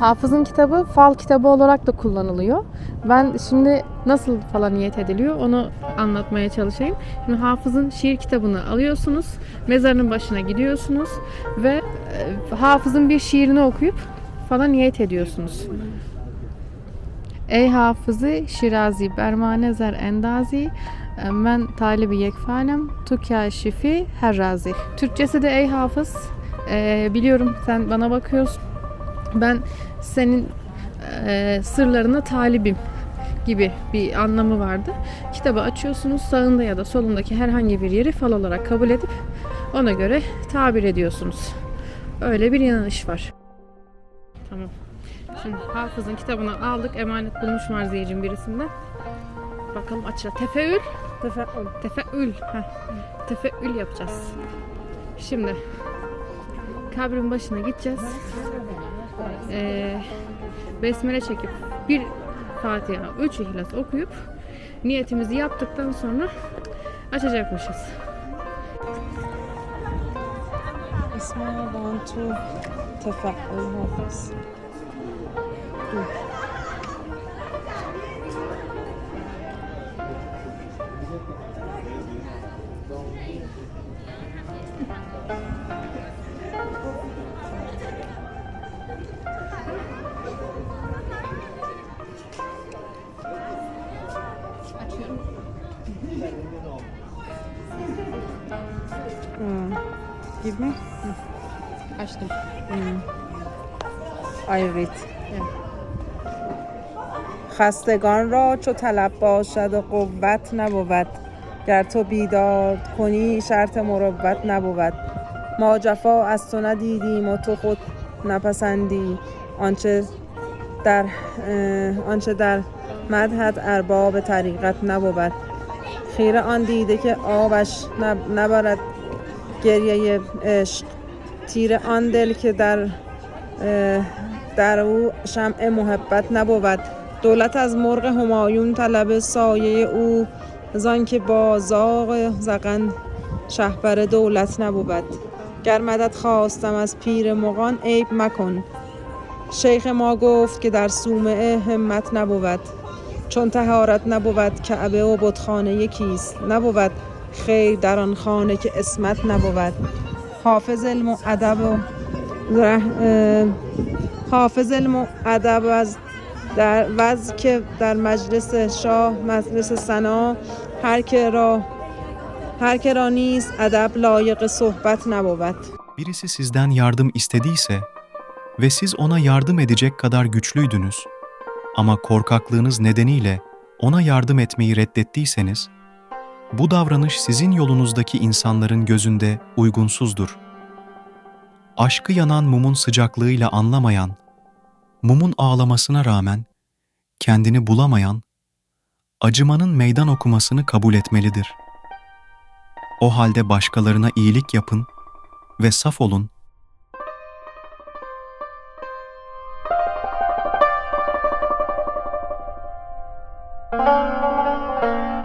Hafız'ın kitabı fal kitabı olarak da kullanılıyor. Ben şimdi nasıl falan niyet ediliyor onu anlatmaya çalışayım. Şimdi Hafız'ın şiir kitabını alıyorsunuz, mezarının başına gidiyorsunuz ve e, Hafız'ın bir şiirini okuyup falan niyet ediyorsunuz. Ey hafızı Şirazi Bermane zer endazi men talibi yekfanem tu kâşifi her razi. Türkçesi de ey hafız e, biliyorum sen bana bakıyorsun. Ben senin e, sırlarına talibim gibi bir anlamı vardı. Kitabı açıyorsunuz sağında ya da solundaki herhangi bir yeri fal olarak kabul edip ona göre tabir ediyorsunuz. Öyle bir inanış var. Tamam. Şimdi Hafız'ın kitabını aldık. Emanet bulmuş Marziyeciğim birisinden. Bakalım açacağız. Tefeül. Tefeül. Heh. Tefeül yapacağız. Şimdi kabrin başına gideceğiz. Ee, besmele çekip bir Fatiha, üç ihlas okuyup niyetimizi yaptıktan sonra açacakmışız. İsmail ben tu tefekkül hafız. Hmm. Gibi. Açtım. I read. خستگان را چو طلب باشد و قوت نبود گر تو بیدار کنی شرط مروت نبود ما جفا از تو ندیدیم و تو خود نپسندی آنچه در آنچه در مدحت ارباب طریقت نبود. خیره آن دیده که آبش نب- نبرد گریه عشق. تیر آن دل که در در او شمع محبت نبود. دولت از مرغ همایون طلب سایه او. زان که با زاغ زغن شهبر دولت نبود. گر مدد خواستم از پیر مغان عیب مکن. شیخ ما گفت که در صومعه همت نبود. چون تهارت نبود کعبه و بتخانه یکیست. نبود خیر در آن خانه که اسمت نبود. حافظ علم و ادب و حافظ علم و ادب از در وز که در مجلس شاه مجلس سنا هر که را هر که را نیست ادب لایق صحبت نبود. Birisi sizden yardım istediyse ve siz ona yardım edecek kadar güçlüydünüz. Ama korkaklığınız nedeniyle ona yardım etmeyi reddettiyseniz, bu davranış sizin yolunuzdaki insanların gözünde uygunsuzdur. Aşkı yanan mumun sıcaklığıyla anlamayan, mumun ağlamasına rağmen kendini bulamayan, acımanın meydan okumasını kabul etmelidir. O halde başkalarına iyilik yapın ve saf olun